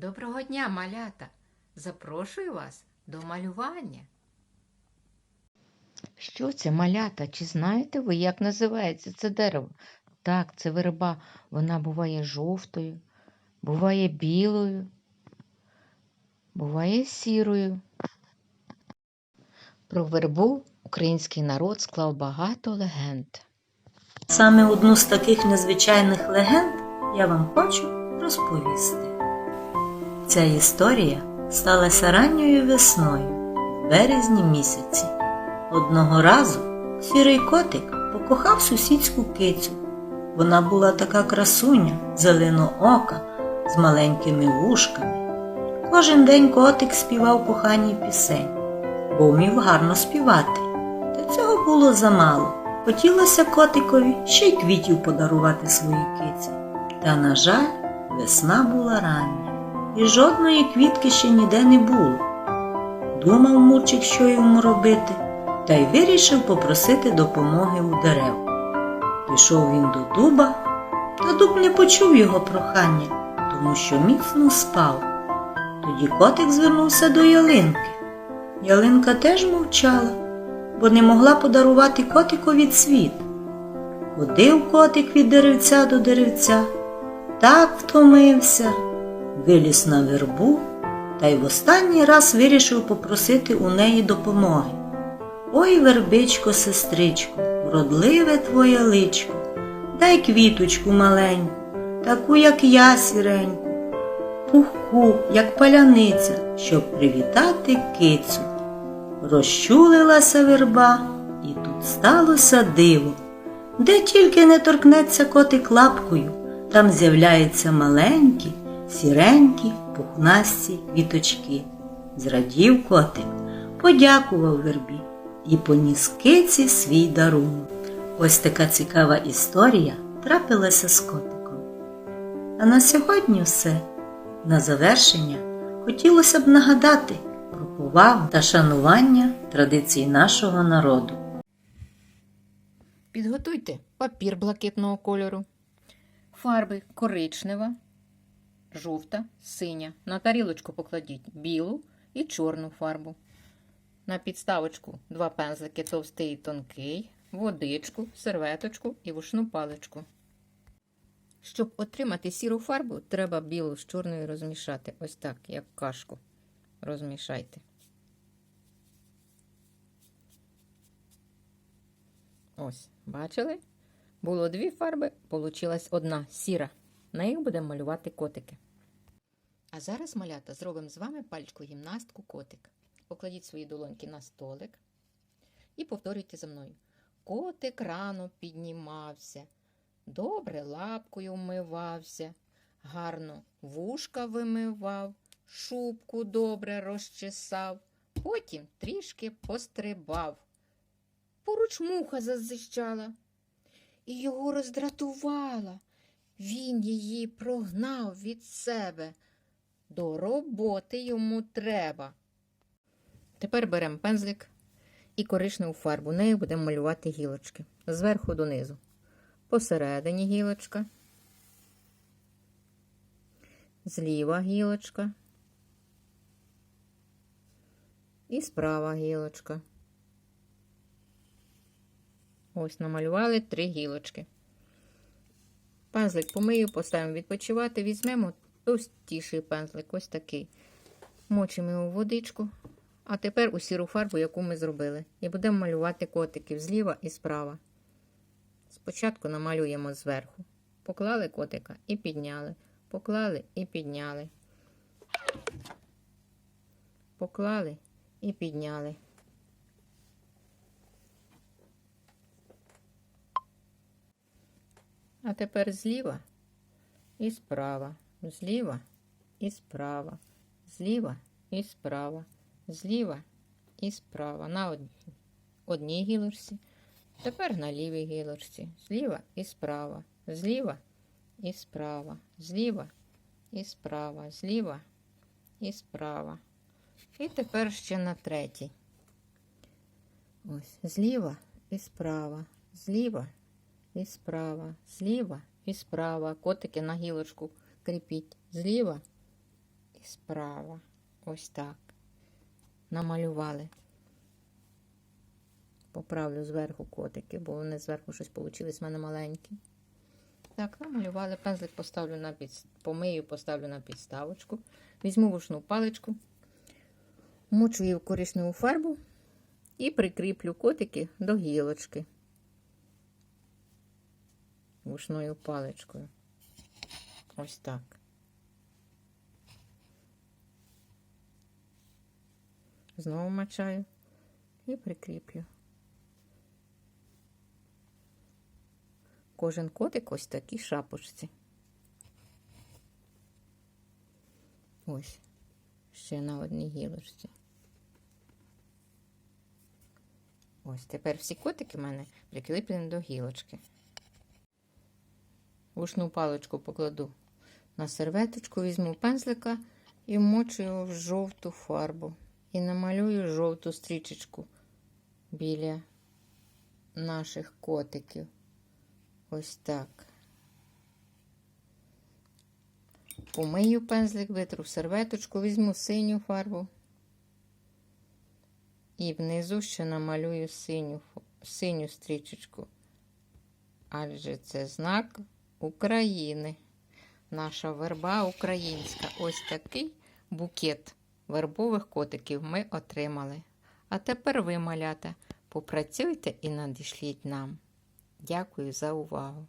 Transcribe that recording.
Доброго дня, малята! Запрошую вас до малювання. Що це малята? Чи знаєте ви, як називається це дерево? Так, це верба. Вона буває жовтою, буває білою, буває сірою. Про вербу український народ склав багато легенд. Саме одну з таких незвичайних легенд я вам хочу розповісти. Ця історія сталася ранньою весною, в березні місяці. Одного разу сірий котик покохав сусідську кицю. Вона була така красуня, зеленоока, з маленькими вушками. Кожен день котик співав коханій пісень, бо вмів гарно співати. Та цього було замало. Хотілося котикові ще й квітів подарувати своїй киці. Та, на жаль, весна була рання, і жодної квітки ще ніде не було. Думав мурчик, що йому робити, та й вирішив попросити допомоги у дерев. Пішов він до дуба, та дуб не почув його прохання, тому що міцно спав. Тоді котик звернувся до ялинки. Ялинка теж мовчала бо не могла подарувати котикові цвіт. Ходив котик від деревця до деревця, так втомився, виліз на вербу та й в останній раз вирішив попросити у неї допомоги. Ой, вербичко, сестричко, вродливе твоє личко, дай квіточку маленьку, таку, як я сіреньку, пухку, як паляниця, щоб привітати кицю. Розчулилася верба, і тут сталося диво. Де тільки не торкнеться котик лапкою, там з'являються маленькі, сіренькі, пухнасті віточки. Зрадів котик, подякував вербі і поніс киці свій дарунок. Ось така цікава історія трапилася з котиком. А на сьогодні все. На завершення хотілося б нагадати про повагу та шанування традицій нашого народу. Підготуйте папір блакитного кольору, фарби коричнева, жовта, синя. На тарілочку покладіть білу і чорну фарбу. На підставочку два пензлики товстий і тонкий, водичку, серветочку і вушну паличку. Щоб отримати сіру фарбу, треба білу з чорною розмішати. Ось так, як кашку. Розмішайте. Ось, бачили? Було дві фарби, получилась одна сіра. На будемо малювати котики. А зараз, малята, зробимо з вами пальчку гімнастку котик. Покладіть свої долоньки на столик і повторюйте за мною. Котик рано піднімався, добре лапкою вмивався, гарно вушка вимивав, шубку добре розчесав, потім трішки пострибав. Поруч муха зазищала і його роздратувала. Він її прогнав від себе. До роботи йому треба. Тепер беремо пензлик і коричневу фарбу. Нею будемо малювати гілочки зверху донизу. Посередині гілочка, зліва гілочка і справа гілочка. Ось намалювали три гілочки. Пензлик помию, поставимо відпочивати, візьмемо товстіший пензлик, ось такий. Мочимо його в водичку. А тепер у сіру фарбу, яку ми зробили. І будемо малювати котиків зліва і справа. Спочатку намалюємо зверху. Поклали котика і підняли. Поклали і підняли. Поклали і підняли. А тепер зліва і справа, зліва і справа, зліва і справа, зліва і справа. На од- одній гілочці. Тепер на лівій гілочці. Зліва і справа, зліва і справа, зліва і справа, зліва і справа. І тепер ще на третій. Ось, зліва і справа, зліва і справа, зліва і справа. Котики на гілочку кріпіть. Зліва і справа. Ось так. Намалювали. Поправлю зверху котики, бо вони зверху щось вийшли в мене маленькі. Так, намалювали. Пензлик поставлю на під... помию, поставлю на підставочку. Візьму вушну паличку, мочу її в коричневу фарбу і прикріплю котики до гілочки вушною паличкою. Ось так. Знову мачаю і прикріплю. Кожен котик ось такій шапочці. Ось, ще на одній гілочці. Ось тепер всі котики в мене прикріплені до гілочки. Вушну паличку покладу на серветочку, візьму пензлика і вмочу його в жовту фарбу. І намалюю жовту стрічечку біля наших котиків. Ось так. Помию пензлик, витру серветочку, візьму синю фарбу. І внизу ще намалюю синю, синю стрічечку. Адже це знак України. Наша верба українська. Ось такий букет вербових котиків ми отримали. А тепер ви, малята, попрацюйте і надішліть нам. Дякую за увагу!